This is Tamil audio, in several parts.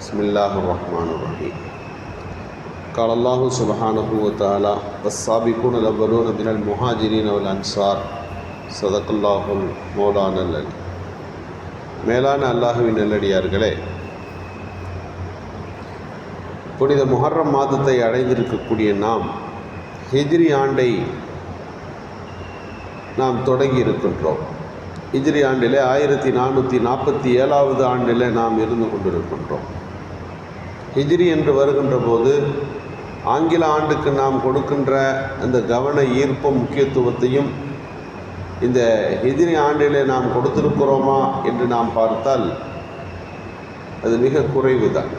بسم الله الرحمن الرحيم قال الله سبحانه وتعالى والسابقون الأولون من المهاجرين والأنصار صدق الله المولانا العلي மேலான அல்லாஹுவின் நல்லடியார்களே புனித முஹர்ரம் மாதத்தை அடைந்திருக்கக்கூடிய நாம் ஹிஜ்ரி ஆண்டை நாம் தொடங்கி இருக்கின்றோம் ஹிஜ்ரி ஆண்டிலே ஆயிரத்தி நானூற்றி நாற்பத்தி ஏழாவது ஆண்டில் நாம் இருந்து கொண்டிருக்கின்றோம் ஹிஜ்ரி என்று வருகின்ற போது ஆங்கில ஆண்டுக்கு நாம் கொடுக்கின்ற அந்த கவன ஈர்ப்பும் முக்கியத்துவத்தையும் இந்த ஹிஜ்ரி ஆண்டிலே நாம் கொடுத்திருக்கிறோமா என்று நாம் பார்த்தால் அது மிக குறைவு தான்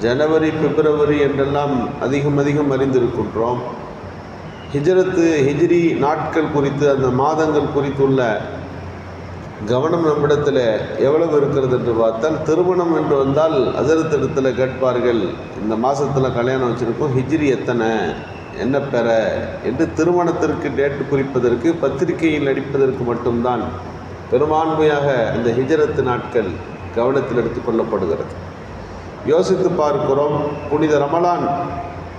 ஜனவரி பிப்ரவரி என்றெல்லாம் அதிகம் அதிகம் அறிந்திருக்கின்றோம். ஹிஜரத்து ஹிஜ்ரி நாட்கள் குறித்து அந்த மாதங்கள் குறித்துள்ள கவனம் நம்மிடத்தில் எவ்வளவு இருக்கிறது என்று பார்த்தால் திருமணம் என்று வந்தால் அசரத்திடத்தில் கேட்பார்கள் இந்த மாதத்தில் கல்யாணம் வச்சுருக்கோம் ஹிஜ்ரி எத்தனை என்ன பெற என்று திருமணத்திற்கு டேட்டு குறிப்பதற்கு பத்திரிகையில் அடிப்பதற்கு மட்டும்தான் பெரும்பான்மையாக இந்த ஹிஜரத்து நாட்கள் கவனத்தில் எடுத்துக்கொள்ளப்படுகிறது யோசித்து பார்க்கிறோம் புனித ரமலான்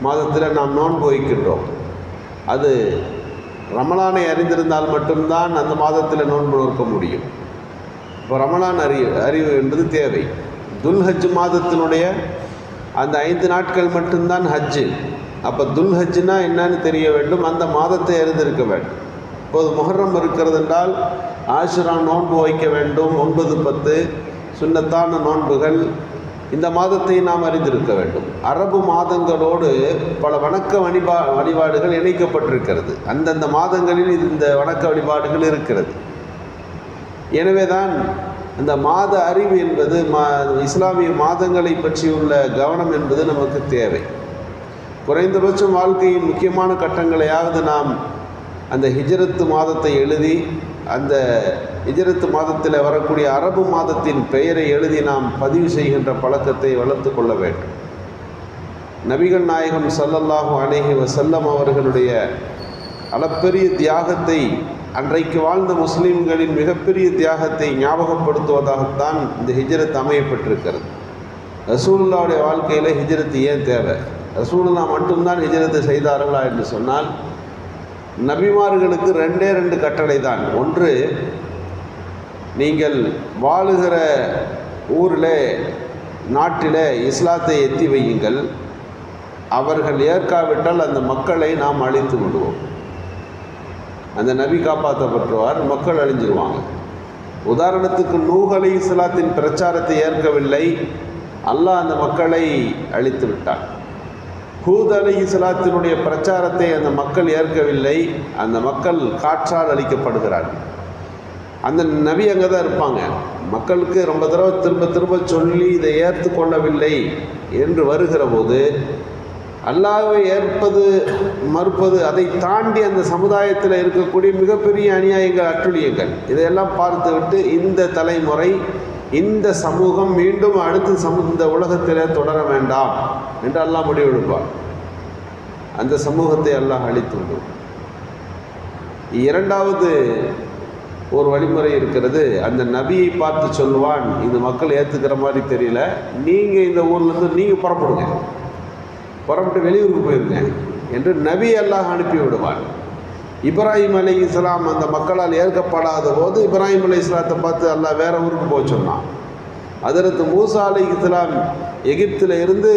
மாதத்தில் நாம் நோன்பு வைக்கின்றோம். அது ரமலானை அறிந்திருந்தால் மட்டும்தான் அந்த மாதத்தில் நோன்பு நோக்க முடியும். இப்போ ரமலான் அறிவு அறிவு என்பது தேவை. துல்ஹஜ் மாதத்தினுடைய அந்த ஐந்து நாட்கள் மட்டும்தான் ஹஜ்ஜு. அப்போ துல்ஹஜ்னா என்னன்னு தெரிய வேண்டும். அந்த மாதத்தை அறிந்திருக்க வேண்டும். இப்போது முகர்ரம் இருக்கிறது என்றால் ஆசுரா நோன்பு வைக்க வேண்டும். ஒன்பது பத்து சுண்ணத்தான நோன்புகள் இந்த மாதத்தை நாம் அறிந்திருக்க வேண்டும். அரபு மாதங்களோடு பல வணக்க வழிபா வழிபாடுகள் இணைக்கப்பட்டிருக்கிறது. அந்தந்த மாதங்களில் இந்த வணக்க வழிபாடுகள் இருக்கிறது. எனவே தான் அந்த மாத அறிவு என்பது மா இஸ்லாமிய மாதங்களை பற்றியுள்ள கவனம் என்பது நமக்கு தேவை. குறைந்தபட்சம் வாழ்க்கையின் முக்கியமான கட்டங்களையாவது நாம் அந்த ஹிஜரத்து மாதத்தை எழுதி அந்த ஹிஜரத்து மாதத்தில் வரக்கூடிய அரபு மாதத்தின் பெயரை எழுதி நாம் பதிவு செய்கின்ற பழக்கத்தை வளர்த்து கொள்ள வேண்டும். நபிகள் நாயகம் சல்லல்லாஹு அலேஹி வசல்லம் அவர்களுடைய அளப்பெரிய தியாகத்தை அன்றைக்கு வாழ்ந்த முஸ்லீம்களின் மிகப்பெரிய தியாகத்தை ஞாபகப்படுத்துவதாகத்தான் இந்த ஹிஜரத் அமையப்பட்டிருக்கிறது. ரசூலுல்லாவுடைய வாழ்க்கையில் ஹிஜரத்து ஏன் தேவை? ரசூலுல்லா மட்டும்தான் ஹிஜரத்து செய்தார்களா என்று சொன்னால் நபிமார்களுக்கு ரெண்டே ரெண்டு கட்டளை தான் ஒன்று நீங்கள் வாழுகிற ஊரில் நாட்டில் இஸ்லாத்தை எத்தி வையுங்கள். அவர்கள் ஏற்காவிட்டால் அந்த மக்களை நாம் அழித்து விடுவோம். அந்த நபி காப்பாற்றப்பட்டுவார் மக்கள் அழிஞ்சிருவாங்க. உதாரணத்துக்கு நூகலை இஸ்லாத்தின் பிரச்சாரத்தை ஏற்கவில்லை. அல்லாஹ் அந்த மக்களை அழித்து விட்டான். ஹூத் அலி இஸ்லாத்தினுடைய பிரச்சாரத்தை அந்த மக்கள் ஏற்கவில்லை. அந்த மக்கள் காற்றால் அழிக்கப்படுகிறார்கள். அந்த நபி அங்கே தான் இருப்பாங்க. மக்களுக்கு ரொம்ப தடவை திரும்ப திரும்ப சொல்லி இதை ஏற்று கொள்ளவில்லை என்று வருகிற போது அல்லாவை ஏற்பது மறுப்பது அதை தாண்டி அந்த சமுதாயத்தில் இருக்கக்கூடிய மிகப்பெரிய அநியாயங்கள் அட்டுழியங்கள் இதையெல்லாம் பார்த்துவிட்டு இந்த தலைமுறை இந்த சமூகம் மீண்டும் அடுத்த சமு இந்த உலகத்தில் தொடர வேண்டாம் என்று அல்லாஹ் முடிவெடுப்பார் அந்த சமூகத்தை அல்லாஹ் அழித்து விடும். இரண்டாவது ஒரு வழிமுறை இருக்கிறது. அந்த நபியை பார்த்து சொல்லுவான் இந்த மக்கள் ஏற்றுக்கிற மாதிரி தெரியல. நீங்கள் இந்த ஊர்லேருந்து நீங்கள் புறப்படுங்க. புறப்பட்டு வெளியூருக்கு போயிருங்க. என்று நபி அல்லாஹ் அனுப்பி விடுவான். இப்ராஹிம் அலி இஸ்லாம் அந்த மக்களால் ஏற்கப்படாத போது இப்ராஹிம் அலி இஸ்லாத்தை பார்த்து அல்லாஹ் வேற ஊருக்கு போக சொன்னான். அதற்கு மூசா அலி இஸ்லாம் எகிப்தில் இருந்து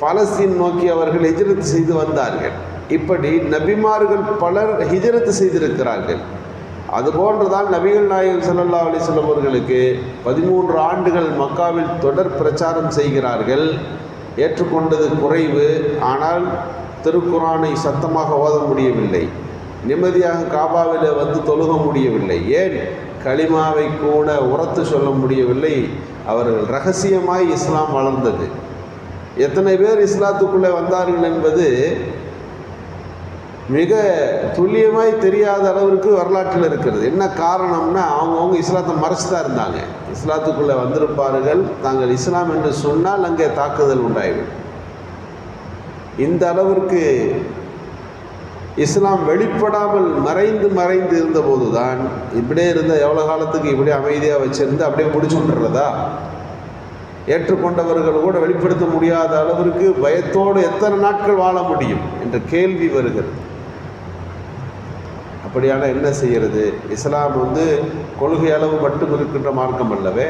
பலஸ்தீன் நோக்கி அவர்கள் ஹிஜரத்து செய்து வந்தார்கள். இப்படி நபிமார்கள் பலர் ஹிஜரத்து செய்திருக்கிறார்கள். அதுபோன்றுதான் நபிகள் நாயகம் சல்லா அலிஸ்லம் அவர்களுக்கு பதிமூன்று ஆண்டுகள் மக்காவில் தொடர் பிரச்சாரம் செய்கிறார்கள். ஏற்றுக்கொண்டது குறைவு. ஆனால் திருக்குறானை சத்தமாக ஓத முடியவில்லை. நிம்மதியாக காபாவில் வந்து தொழுக முடியவில்லை. ஏன்? களிமாவை கூட உரத்து சொல்ல முடியவில்லை. அவர்கள் ரகசியமாய் இஸ்லாம் வளர்ந்தது. எத்தனை பேர் இஸ்லாத்துக்குள்ளே வந்தார்கள் என்பது மிக துல்லியமாய் தெரியாத அளவிற்கு வரலாற்றில் இருக்கிறது. என்ன காரணம்னா அவங்கவுங்க இஸ்லாத்தை மறைச்சு தான் இருந்தாங்க. இஸ்லாத்துக்குள்ளே வந்திருப்பார்கள். தாங்கள் இஸ்லாம் என்று சொன்னால் அங்கே தாக்குதல் உண்டாயிடும். இந்த அளவிற்கு இஸ்லாம் வெளிப்படாமல் மறைந்து மறைந்து இருந்தபோது தான் இப்படியே இருந்த எவ்வளோ காலத்துக்கு இப்படியே அமைதியாக வச்சுருந்து அப்படியே முடிச்சு விட்டுறதா ஏற்றுக்கொண்டவர்கள் கூட வெளிப்படுத்த முடியாத அளவிற்கு பயத்தோடு எத்தனை நாட்கள் வாழ முடியும்? என்ற கேள்வி வருகிறது. அப்படியான என்ன செய்கிறது? இஸ்லாம் வந்து கொள்கை அளவு மட்டும் இருக்கின்ற மார்க்கம் அல்லவே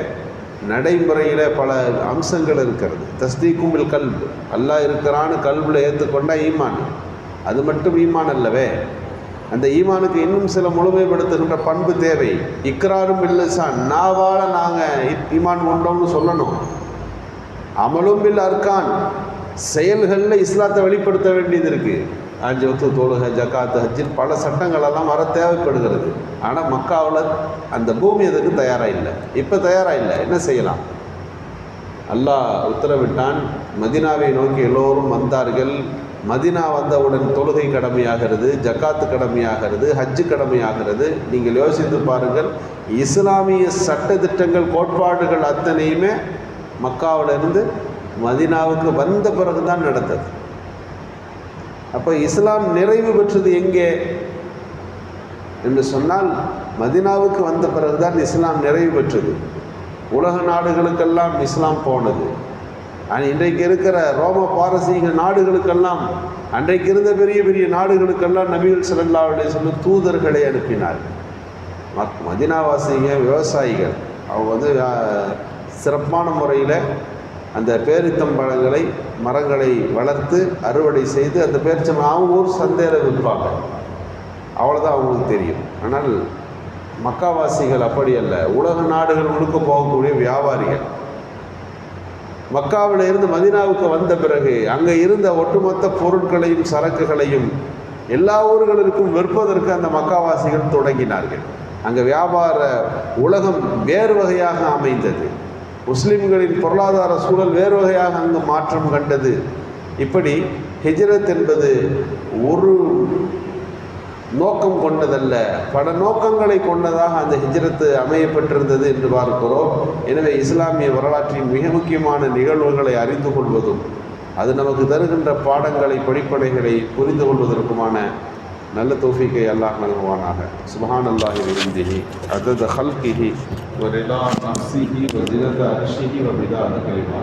நடைமுறையில் பல அம்சங்கள் இருக்கிறது. தஸ்தீக்கும்பில் கல்பு. அல்லாஹ் இருக்கிறான்னு கல்வில் ஏற்றுக்கொண்டால் ஈமான். அது மட்டும் ஈமான் அல்லவே. அந்த ஈமானுக்கு இன்னும் சில முழுமைப்படுத்துகின்ற பண்பு தேவை. இக்ராரும் இல்லசான் நாவால் நாங்கள் ஈமான் கொண்டோம்னு சொல்லணும். அமலும் பில் அர்கான் செயல்களில் இஸ்லாத்தை வெளிப்படுத்த வேண்டியது இருக்குது அஞ்சு ஒத்து தொழுக ஜக்காத்து ஹஜ்ஜின் பல சட்டங்களெல்லாம் வர தேவைப்படுகிறது. ஆனால் மக்காவில் அந்த பூமி அதுக்கு தயாராக இல்லை? இப்போ தயாராக இல்லை. என்ன செய்யலாம்? அல்லாஹ் உத்தரவிட்டான் மதினாவை நோக்கி எல்லோரும் வந்தார்கள். மதினா வந்தவுடன் தொழுகை கடமையாகிறது ஜக்காத்து கடமையாகிறது ஹஜ்ஜு கடமையாகிறது. நீங்கள் யோசித்து பாருங்கள் இஸ்லாமிய சட்ட திட்டங்கள் கோட்பாடுகள் அத்தனையுமே மக்காவிலிருந்து மதினாவுக்கு வந்த பிறகு தான் நடந்தது. அப்போ இஸ்லாம் நிறைவு பெற்றது எங்கே? என்று சொன்னால் மதினாவுக்கு வந்த பிறகுதான் இஸ்லாம் நிறைவு பெற்றது. உலக நாடுகளுக்கெல்லாம் இஸ்லாம் போனது. ஆனால் இன்றைக்கு இருக்கிற ரோம பாரசீக நாடுகளுக்கெல்லாம் அன்றைக்கு இருந்த பெரிய பெரிய நாடுகளுக்கெல்லாம் நபிகள் ஸல்லல்லாஹு சொல்லி தூதர்களை அனுப்பினார் மதினாவாசிங்க விவசாயிகள். அவங்க வந்து சிறப்பான முறையில் அந்த பேரித்தம்பழங்களை மரங்களை வளர்த்து அறுவடை செய்து அந்த பேரிச்சம் அவங்க ஊர் சந்தையில் விற்பாங்க. அவ்வளோதான் அவங்களுக்கு தெரியும். ஆனால் மக்காவாசிகள் அப்படி அல்ல. உலக நாடுகள் முழுக்க போகக்கூடிய வியாபாரிகள். மக்காவில் இருந்து மதினாவுக்கு வந்த பிறகு அங்கே இருந்த ஒட்டுமொத்த பொருட்களையும் சரக்குகளையும் எல்லா ஊர்களுக்கும் விற்பதற்கு அந்த மக்காவாசிகள் தொடங்கினார்கள். அங்கே வியாபார உலகம் வேறு வகையாக அமைந்தது. முஸ்லிம்களின் பொருளாதார சூழல் வேறு வகையாக அங்கு மாற்றம் கண்டது. இப்படி ஹிஜ்ரத் என்பது ஒரு நோக்கம் கொண்டதல்ல. பல நோக்கங்களை கொண்டதாக அந்த ஹிஜ்ரத்து அமையப்பட்டிருந்தது என்று பார்க்கிறோம். எனவே இஸ்லாமிய வரலாற்றின் மிக முக்கியமான நிகழ்வுகளை அறிந்து கொள்வதும் அது நமக்கு தருகின்ற பாடங்களை படிப்படைகளை புரிந்து கொள்வதற்குமான நல்ல தோஃபிக்கை அல்லாஹ் நல்குவானாக சுபஹான் அல்லாஹி விருந்திஹி அதத ஹல்கிஹி வரிலா நஃப்ஸிஹி வஜினத அர்ஷிஹி வபிதாத கலிமா